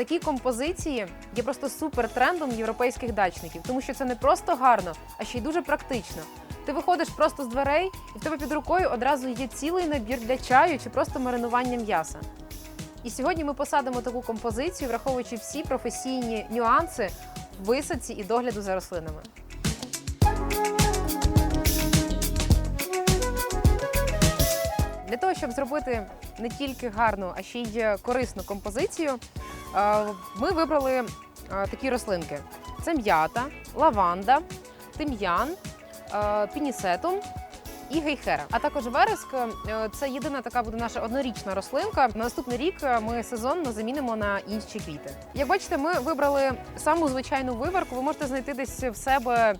Такі композиції є просто супер трендом європейських дачників, тому що це не просто гарно, а ще й дуже практично. Ти виходиш просто з дверей, і в тебе під рукою одразу є цілий набір для чаю чи просто маринування м'яса. І сьогодні ми посадимо таку композицію, враховуючи всі професійні нюанси висадці і догляду за рослинами. Для того, щоб зробити не тільки гарну, а ще й корисну композицію, е, ми вибрали е, такі рослинки: це м'ята, лаванда, тим'ян, е, пінісетум і гейхера. А також вереск це єдина така буде наша однорічна рослинка. На наступний рік ми сезонно замінимо на інші квіти. Як бачите, ми вибрали саму звичайну виварку. Ви можете знайти десь в себе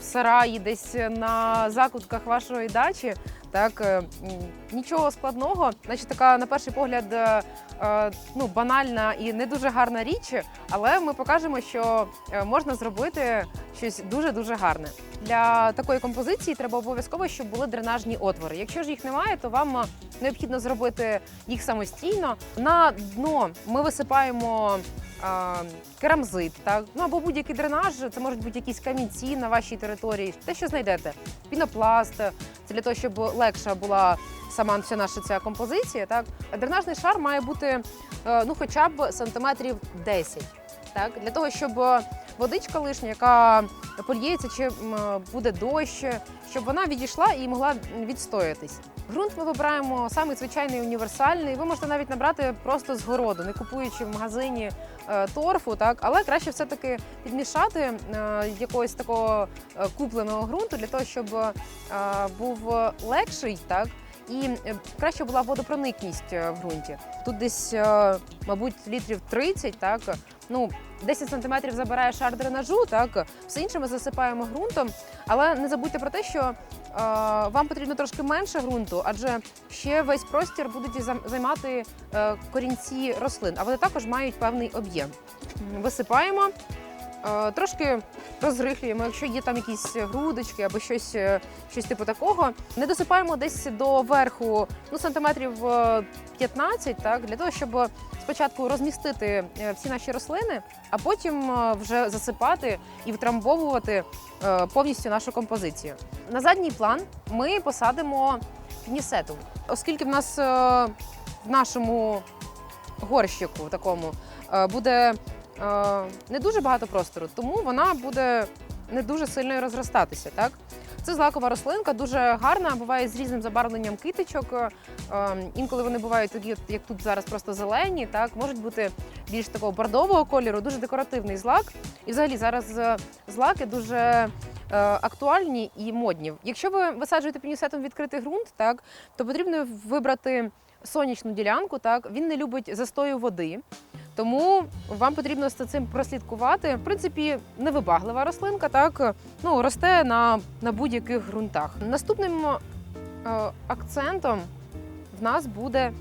в сараї, десь на закутках вашої дачі. Так, е, нічого складного, значить, така на перший погляд е, е, ну, банальна і не дуже гарна річ, але ми покажемо, що можна зробити щось дуже дуже гарне. Для такої композиції треба обов'язково, щоб були дренажні отвори. Якщо ж їх немає, то вам необхідно зробити їх самостійно. На дно ми висипаємо. Керамзит, так ну або будь-який дренаж, це можуть бути якісь камінці на вашій території. Те, що знайдете, пінопласт, це для того, щоб легша була сама вся наша ця композиція. Так дренажний шар має бути е, ну, хоча б сантиметрів 10. Так, для того, щоб е, водичка лишня, яка польється, чи буде дощ, щоб вона відійшла і могла відстоятись. Ґрунт ми вибираємо самий звичайний універсальний. Ви можете навіть набрати просто з городу, не купуючи в магазині е, торфу, так але краще все-таки підмішати е, якогось такого е, купленого ґрунту для того, щоб був легший, так і краще була водопроникність в ґрунті. Тут десь, мабуть, літрів 30, так ну 10 сантиметрів забирає шар дренажу, так все інше ми засипаємо ґрунтом. Але не забудьте про те, що е, вам потрібно трошки менше ґрунту, адже ще весь простір будуть займати е, корінці рослин, а вони також мають певний об'єм. Висипаємо. Е, Трошки розрихлюємо, якщо є там якісь грудочки або щось, е, щось типу такого. Не досипаємо десь до верху ну, сантиметрів е, 15, так, для того, щоб спочатку розмістити е, всі наші рослини, а потім е, вже засипати і втрамбовувати е, повністю нашу композицію. На задній план ми посадимо пінісетум, оскільки в нас е, в нашому горщику такому е, буде е, не дуже багато простору, тому вона буде не дуже сильно розростатися. Так? Це злакова рослинка, дуже гарна, буває з різним забарвленням китичок. Е, Інколи вони бувають такі, як тут зараз, просто зелені, так можуть бути більш такого бордового кольору, дуже декоративний злак. І взагалі зараз е, злаки дуже е, актуальні і модні. Якщо ви висаджуєте пінісетом відкритий ґрунт, так то потрібно вибрати сонячну ділянку. Так він не любить застою води. Тому вам потрібно з цим прослідкувати. В принципі, невибаглива рослинка, так ну росте на, на будь-яких ґрунтах. Наступним е, акцентом в нас буде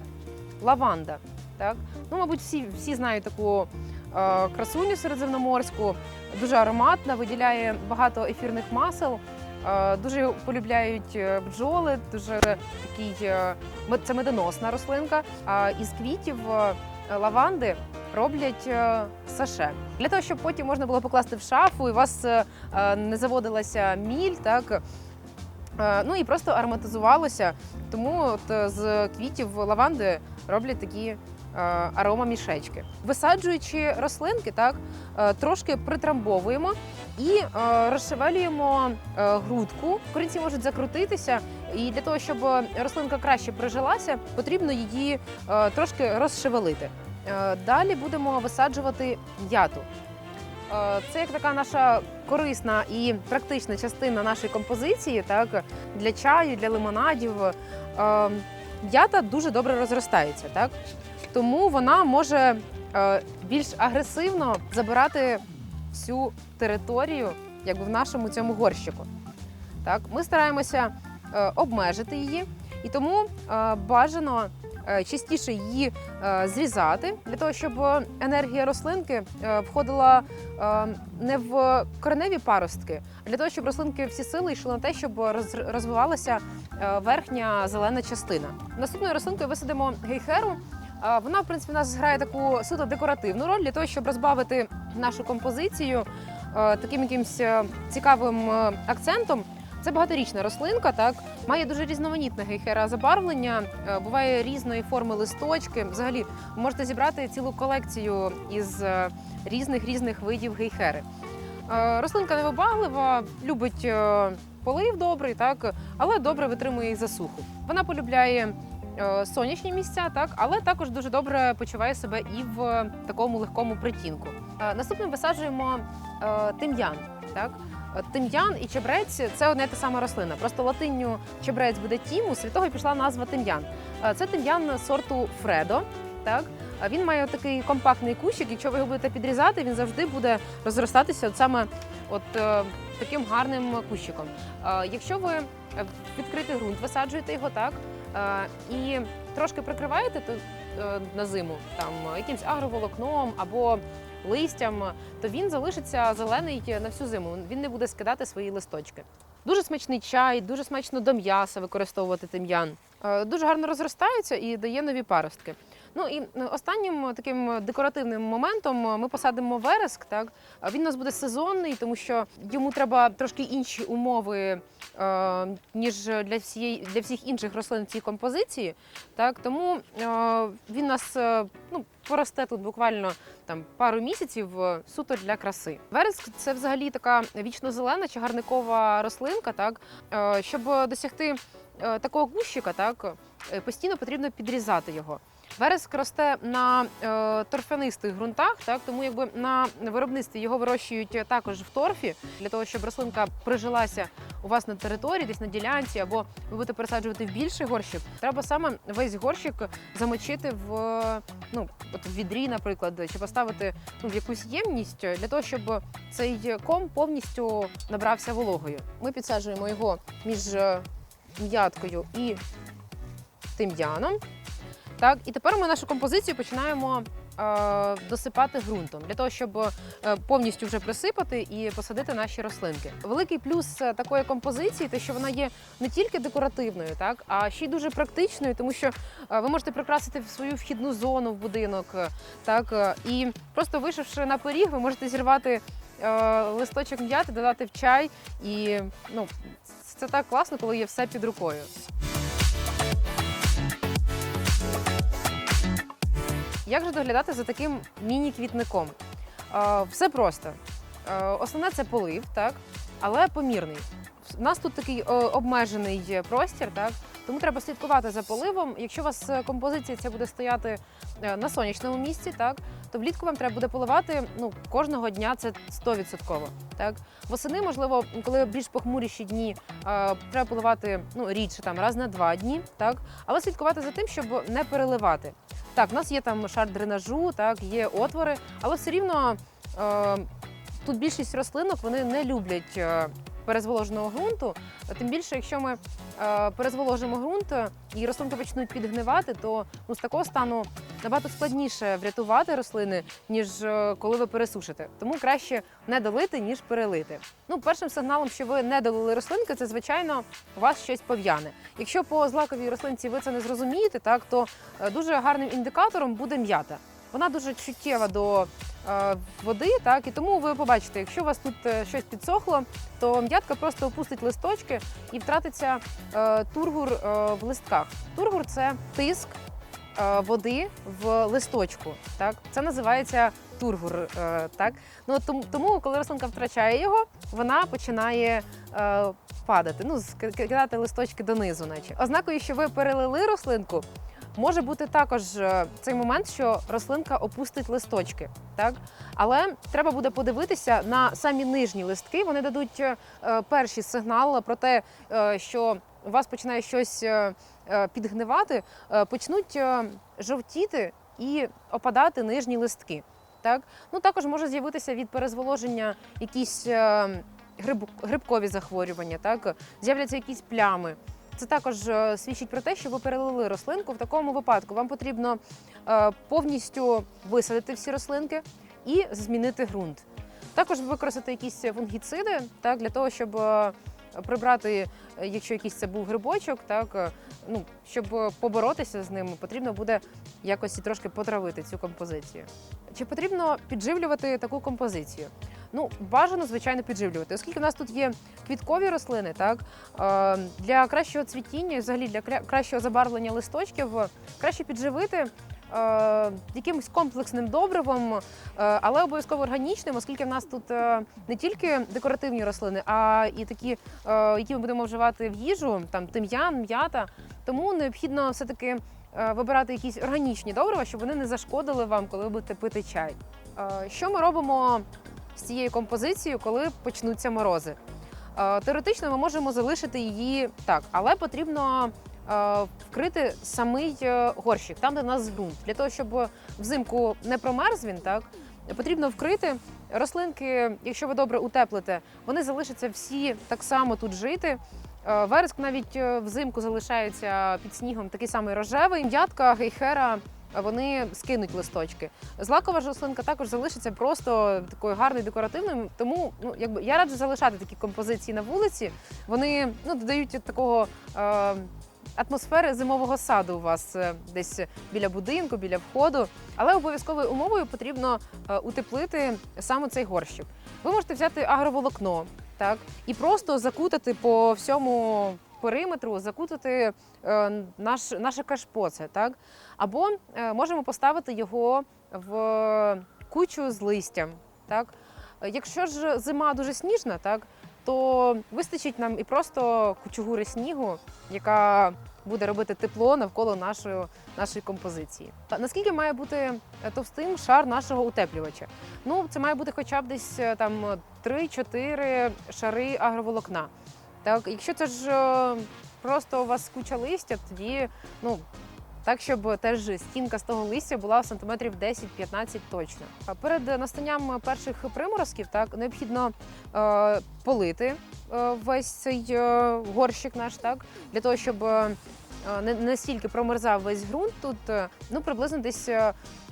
лаванда. Так? Ну, мабуть, всі, всі знають таку е, красуню середземноморську, дуже ароматна, виділяє багато ефірних масел. Е, Дуже полюбляють е, бджоли, дуже такий е, це медоносна рослинка. Із квітів лаванди роблять е, саше для того, щоб потім можна було покласти в шафу і у вас е, е, не заводилася міль, так ну і просто ароматизувалося. Тому от з квітів лаванди роблять такі аромамішечки. Висаджуючи рослинки, так трошки притрамбовуємо і розшевелюємо грудку. Корінці можуть закрутитися, і для того, щоб рослинка краще прижилася, потрібно її трошки розшевелити. Е, Далі будемо висаджувати м'яту. Е, Це як така наша корисна і практична частина нашої композиції, так для чаю, для лимонадів. Е, М'ята дуже добре розростається, так тому вона може більш агресивно забирати всю територію, якби в нашому цьому горщику. Так, ми стараємося обмежити її, і тому бажано частіше її е, зрізати для того, щоб енергія рослинки е, входила е, не в кореневі паростки, а для того, щоб рослинки всі сили йшли на те, щоб розвивалася е, верхня зелена частина. Наступною рослинкою висадимо гейхеру. Вона, в принципі, у нас грає таку суто декоративну роль для того, щоб розбавити нашу композицію е, таким якимось е, цікавим е, акцентом. Це багаторічна рослинка, так має дуже різноманітне гейхера забарвлення, е, буває різної форми листочки. Взагалі, можете зібрати цілу колекцію із е, різних різних видів гейхери. Е, Рослинка невибаглива, любить полив добрий, так, але добре витримує і засуху. Вона полюбляє сонячні місця, так, але також дуже добре почуває себе і в такому легкому притінку. Наступним висаджуємо тим'ян. Так? Е, Тим'ян і чебрець це одна та сама рослина. Просто латинню чебрець буде тімус, від того пішла назва тим'ян. Е, Це тим'ян сорту Фредо. Так? Він має такий компактний кущик. Якщо ви його будете підрізати, він завжди буде розростатися от саме от е, таким гарним кущиком. Е, якщо ви е, відкритий ґрунт висаджуєте його так е, і трошки прикриваєте то, е, на зиму там якимсь агроволокном або листям, то він залишиться зелений на всю зиму. Він не буде скидати свої листочки. Дуже смачний чай, дуже смачно до м'яса використовувати тим'ян. Е, Дуже гарно розростається і дає нові паростки. Ну і е, останнім таким декоративним моментом е, ми посадимо вереск. Так він у нас буде сезонний, тому що йому треба трошки інші умови, е, ніж для всієї для всіх інших рослин в цій композиції. Так тому е, він нас е, ну поросте тут буквально там пару місяців е, суто для краси. Вереск це взагалі така вічно-зелена чагарникова рослинка. Так Е, щоб досягти е, такого кущика, так е, постійно потрібно підрізати його. Вереск росте на е, торфянистих ґрунтах, так тому якби на виробництві його вирощують також в торфі для того, щоб рослинка прижилася у вас на території, десь на ділянці, або ви будете пересаджувати в більший горщик. Треба саме весь горщик замочити в ну от в відрі, наприклад, чи поставити ну, в якусь ємність для того, щоб цей ком повністю набрався вологою. Ми підсаджуємо його між е, м'яткою і тим'яном. Так, і тепер ми нашу композицію починаємо е, досипати ґрунтом для того, щоб е, повністю вже присипати і посадити наші рослинки. Великий плюс е, такої композиції, те, що вона є не тільки декоративною, так а ще й дуже практичною, тому що е, ви можете прикрасити свою вхідну зону в будинок, так е, і просто вийшовши на поріг, ви можете зірвати листочок м'яти, додати в чай, і ну це так класно, коли є все під рукою. Як же доглядати за таким міні-квітником? Е, Все просто. Е, Основне це полив, так, але помірний. У нас тут такий е, обмежений простір, так, тому треба слідкувати за поливом. Якщо у вас композиція ця буде стояти на сонячному місці, так, то влітку вам треба буде поливати ну, кожного дня це 100%. Так. Восени, можливо, коли більш похмуріші дні, е, треба поливати ну, рідше, там, раз на два дні, так, але слідкувати за тим, щоб не переливати. Так, у нас є там шар дренажу, так, є отвори, але все рівно е, тут більшість рослинок вони не люблять е, перезволоженого ґрунту. Тим більше, якщо ми е, перезволожимо ґрунт і рослинки почнуть підгнивати, то ну, з такого стану набагато складніше врятувати рослини, ніж е, коли ви пересушите. Тому краще не долити, ніж перелити. Ну, першим сигналом, що ви не долили рослинки, це звичайно у вас щось пов'яне. Якщо по злаковій рослинці ви це не зрозумієте, так то е, дуже гарним індикатором буде м'ята. Вона дуже чуттєва до води, так і тому ви побачите, якщо у вас тут е, щось підсохло, то м'ятка просто опустить листочки і втратиться е, тургур е, в листках. Тургур це тиск е, води в листочку. Так, це називається тургур. е, Так, ну тому, коли рослинка втрачає його, вона починає. е, Падати, ну кидати листочки донизу, наче ознакою, що ви перелили рослинку, може бути також е, цей момент, що рослинка опустить листочки, так але треба буде подивитися на самі нижні листки. Вони дадуть е, перші сигнали про те, е, що у вас починає щось е, е, підгнивати, е, почнуть е, жовтіти і опадати нижні листки. Так, ну також може з'явитися від перезволоження якісь е, гриб, грибкові захворювання, так з'являться якісь плями. Це також е, свідчить про те, що ви перелили рослинку. В такому випадку вам потрібно е, повністю висадити всі рослинки і змінити ґрунт. Також використати якісь фунгіциди, так для того, щоб е, прибрати, якщо якийсь це був грибочок, так ну щоб поборотися з ними, потрібно буде якось трошки потравити цю композицію. Чи потрібно підживлювати таку композицію? Ну, бажано, звичайно, підживлювати, оскільки в нас тут є квіткові рослини, так е, для кращого цвітіння, взагалі для кращого забарвлення листочків, е, краще підживити е, якимось комплексним добривом, але обов'язково органічним, оскільки в нас тут не тільки декоративні рослини, а і такі, які ми будемо вживати в їжу, там тим'ян, м'ята. Тому необхідно все-таки е, вибирати якісь органічні добрива, щоб вони не зашкодили вам, коли ви будете пити чай. Що ми робимо з цією композицією, коли почнуться морози? Е, Теоретично ми можемо залишити її так, але потрібно е, вкрити самий е, горщик, там, де в нас ґрунт. Для того, щоб взимку не промерз він, так потрібно вкрити. Рослинки, якщо ви добре утеплите, вони залишаться всі так само тут жити. Вереск навіть взимку залишається під снігом такий самий рожевий. М'ятка, гейхера вони скинуть листочки. Злакова ж рослинка також залишиться просто такою гарною декоративною. Тому ну якби я раджу залишати такі композиції на вулиці. Вони ну додають такого. Е, Атмосфери зимового саду у вас е, десь біля будинку, біля входу, але обов'язковою умовою потрібно е, утеплити саме цей горщик. Ви можете взяти агроволокно, так і просто закутати по всьому периметру, закутати е, наш, наше кашпоце, так або е, можемо поставити його в кучу з листям. Так, якщо ж зима дуже сніжна, так то вистачить нам і просто кучугури снігу, яка буде робити тепло навколо нашої, нашої композиції. Наскільки має бути е, товстим шар нашого утеплювача? Ну, це має бути хоча б десь там 3-4 шари агроволокна. Так, якщо це ж е, просто у вас куча листя, тоді ну. Так, щоб теж стінка з того листя була сантиметрів 10-15 точно. Перед настанням перших приморозків так необхідно е, полити е, весь цей е, горщик наш, так для того, щоб не настільки промерзав весь ґрунт. Тут ну приблизно десь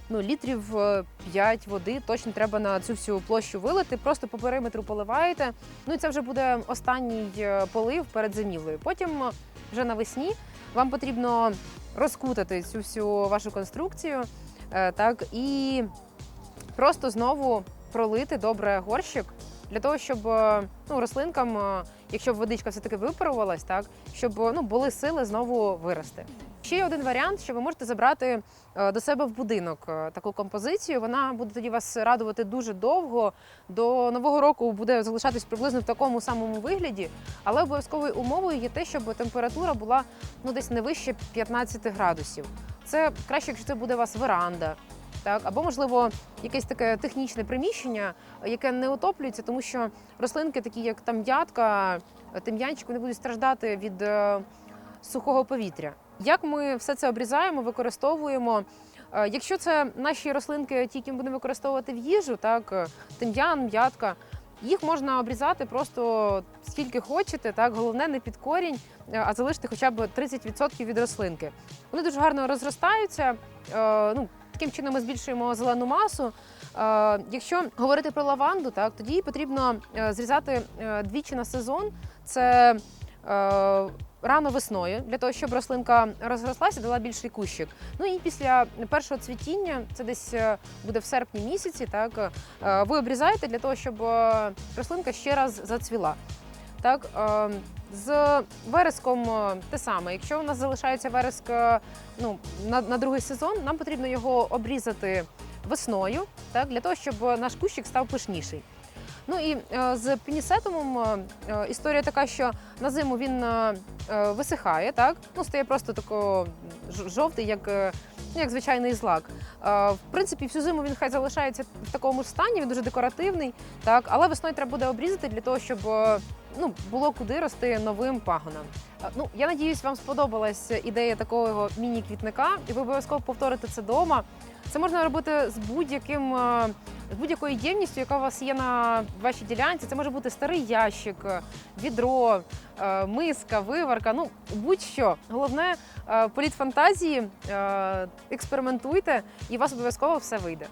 ну літрів е, 5 води точно треба на цю всю площу вилити. Просто по периметру поливаєте. Ну і це вже буде останній е, полив перед зимівлею. Потім е, вже навесні вам потрібно розкутати цю всю вашу конструкцію, е, так і просто знову пролити добре горщик для того, щоб е, ну, рослинкам, е, якщо водичка все таки випарувалась, так щоб е, ну були сили знову вирости. Ще є один варіант, що ви можете забрати е, до себе в будинок е, таку композицію. Вона буде тоді вас радувати дуже довго. До нового року буде залишатись приблизно в такому самому вигляді, але обов'язковою умовою є те, щоб температура була ну десь не вище 15 градусів. Це краще, якщо це буде у вас веранда. Так, або можливо якесь таке технічне приміщення, яке не отоплюється, тому що рослинки, такі як там ятка, тим'янчик, вони будуть страждати від е, сухого повітря. Як ми все це обрізаємо, використовуємо? Е, Якщо це наші рослинки, ті, які ми будемо використовувати в їжу, так е, тим'ян, м'ятка, їх можна обрізати просто скільки хочете, так головне не під корінь, е, а залишити хоча б 30% від рослинки. Вони дуже гарно розростаються. Ну, таким чином ми збільшуємо зелену масу. Якщо говорити про лаванду, так тоді потрібно зрізати двічі на сезон. Це рано весною, для того, щоб рослинка розрослася, дала більший кущик. Ну і після першого цвітіння, це десь е, буде в серпні місяці, так е, ви обрізаєте для того, щоб е, рослинка ще раз зацвіла. Так, з вереском те саме. Якщо у нас залишається вереск ну, на, на другий сезон, нам потрібно його обрізати весною, так, для того, щоб наш кущик став пишніший. Ну і е, з пінісетумом е, е, історія така, що на зиму він висихає, так? Ну, стає просто тако жовтий, як, ну, як звичайний злак. В принципі, всю зиму він хай залишається в такому ж стані, він дуже декоративний, так? але весною треба буде обрізати для того, щоб ну, було куди рости новим пагонам. Ну, я надіюсь, вам сподобалась ідея такого міні-квітника, і ви обов'язково повторите це вдома. Це можна робити з будь-яким з будь-якою ємністю, яка у вас є на вашій ділянці. Це може бути старий ящик, відро, е, миска, виварка. Ну будь-що. Головне е, політ фантазії, е, експериментуйте, і у вас обов'язково все вийде.